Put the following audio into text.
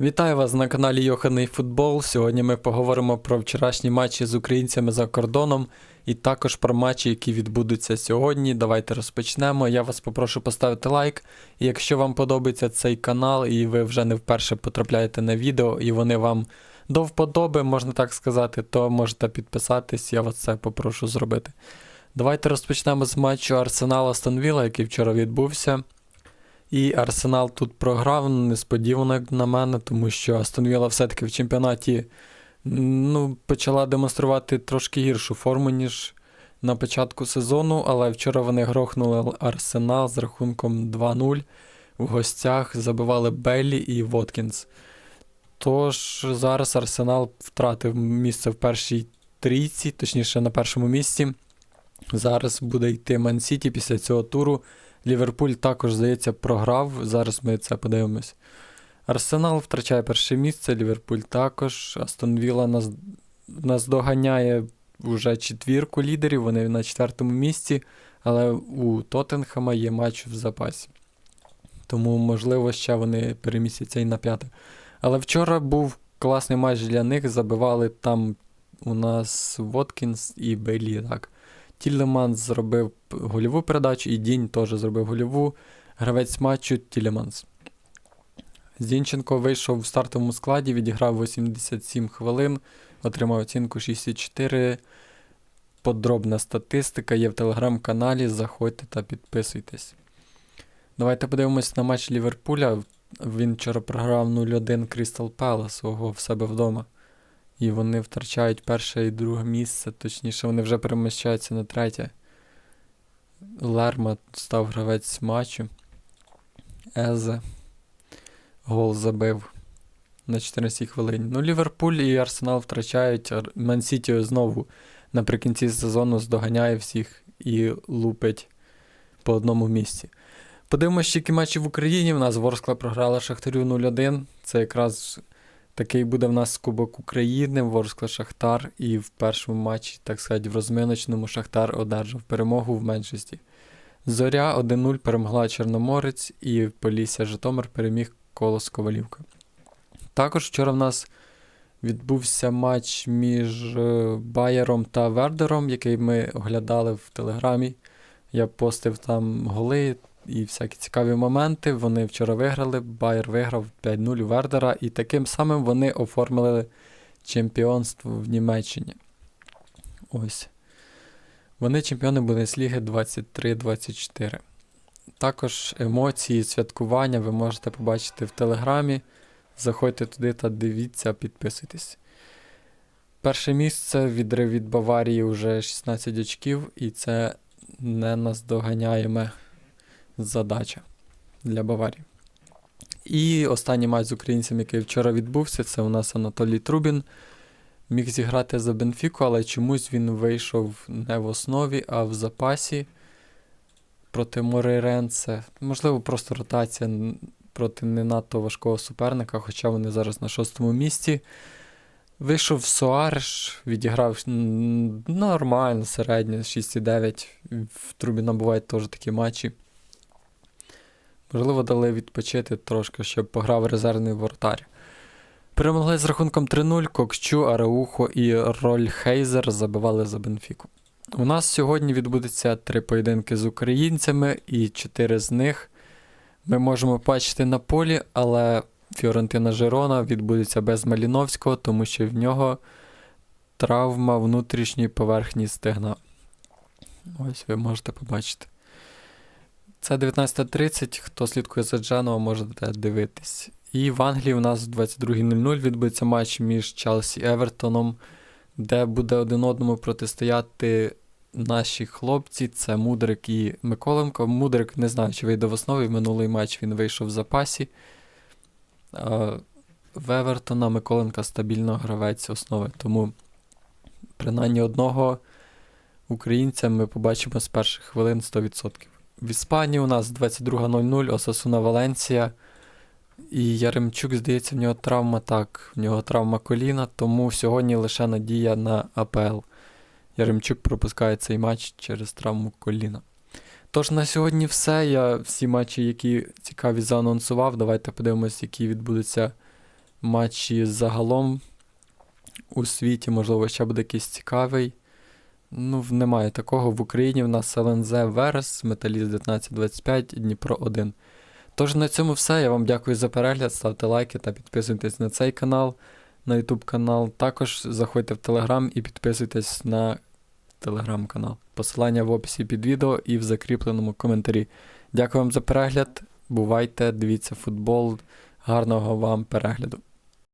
Вітаю вас на каналі Йоханий Футбол. Сьогодні ми поговоримо про вчорашні матчі з українцями за кордоном і також про матчі, які відбудуться сьогодні. Давайте розпочнемо. Я вас попрошу поставити лайк. І якщо вам подобається цей канал, і ви вже не вперше потрапляєте на відео, і вони вам до вподоби, можна так сказати, то можете підписатись, я вас це попрошу зробити. Давайте розпочнемо з матчу Арсенал Астон Вілла, який вчора відбувся. І Арсенал тут програв несподівано, як на мене, тому що Астон Вілла все-таки в чемпіонаті ну, почала демонструвати трошки гіршу форму, ніж на початку сезону, але вчора вони грохнули Арсенал з рахунком 2-0 в гостях, забивали Беллі і Воткінс. Тож зараз Арсенал втратив місце в першій трійці, точніше на першому місці. Зараз буде йти Ман-Сіті після цього туру. Ліверпуль також, здається, програв. Зараз ми це подивимось. Арсенал втрачає перше місце, Ліверпуль також. Астон Вілла нас, нас доганяє вже четвірку лідерів, вони на четвертому місці, але у Тоттенхема є матч в запасі. Тому, можливо, ще вони перемістяться і на п'яте. Але вчора був класний матч для них. Забивали там у нас Воткінс і Бейлі. так. Тілеманс зробив гольову передачу, і Дінь теж зробив гольову. Гравець матчу Тілеманс. Зінченко вийшов в стартовому складі, відіграв 87 хвилин, отримав оцінку 64. Подробна статистика є в телеграм-каналі. Заходьте та підписуйтесь. Давайте подивимось на матч Ліверпуля. Він вчора програв 0-1 Крістал свого в себе вдома. І вони втрачають перше і друге місце, точніше, вони вже переміщаються на третє. Лерма став гравець матчу. Езе. Гол забив на 14 хвилині. Ну, Ліверпуль і Арсенал втрачають. Ман-Сіті знову наприкінці сезону здоганяє всіх і лупить по одному місці. Подивимося, які матчі в Україні. У нас Ворскла програла Шахтарю 0-1. Це якраз. Такий буде в нас Кубок України, Ворскла Шахтар, і в першому матчі, так сказати, в розминочному Шахтар одержав перемогу в меншості. Зоря 1-0 перемогла Чорноморець і Полісся Житомир переміг Колос Ковалівка. Також вчора в нас відбувся матч між е, Байером та Вердером, який ми оглядали в Телеграмі. Я постив там голи і всякі цікаві моменти. Вони вчора виграли. Байер виграв 5-0 у Вердера, і таким самим вони оформили чемпіонство в Німеччині. Ось. Вони чемпіони Бундесліги 23-24. Також емоції, святкування ви можете побачити в Телеграмі. Заходьте туди та дивіться, підписуйтесь. Перше місце відрив від Баварії вже 16 очків, і це не наздоганяємо задача для Баварії. І останній матч з українцем, який вчора відбувся, це у нас Анатолій Трубін. Міг зіграти за Бенфіку, але чомусь він вийшов не в основі, а в запасі проти Морейренце. Можливо, просто ротація проти не надто важкого суперника, хоча вони зараз на шостому місці. Вийшов Суареш, відіграв нормально, середньо, 6,9. В Трубіна бувають теж такі матчі. Можливо, дали відпочити трошки, щоб пограв резервний воротар. Перемогли з рахунком 3-0 Кокчу, Араухо і Роль Хейзер забивали за Бенфіку. У нас сьогодні відбудеться три поєдинки з українцями, і чотири з них ми можемо бачити на полі, але Фіорентина Жерона відбудеться без Маліновського, тому що в нього травма внутрішньої поверхні стегна. Ось ви можете побачити. Це 19.30. Хто слідкує за Дженова, можете дивитись. І в Англії у нас в 22.00 відбудеться матч між Челсі і Евертоном, де буде один одному протистояти наші хлопці. Це Мудрик і Миколенко. Мудрик не знаю, чи вийде в основі. Минулий матч він вийшов в запасі. В Евертона Миколенка стабільно гравець основи. Тому принаймні одного українця ми побачимо з перших хвилин 100%. В Іспанії у нас 22.00 Осасуна Валенсія. І Яремчук, здається, в нього травма так, в нього травма коліна, тому сьогодні лише надія на АПЛ. Яремчук пропускає цей матч через травму коліна. Тож на сьогодні все. Я всі матчі, які цікаві, заанонсував. Давайте подивимось, які відбудуться матчі загалом у світі, можливо, ще буде якийсь цікавий. Ну, немає такого. В Україні в нас ЛНЗ Верес, Металіст 1925, Дніпро 1. Тож на цьому все. Я вам дякую за перегляд. Ставте лайки та підписуйтесь на цей канал, на YouTube канал. Також заходьте в Telegram і підписуйтесь на телеграм-канал. Посилання в описі під відео і в закріпленому коментарі. Дякую вам за перегляд. Бувайте, дивіться футбол. Гарного вам перегляду.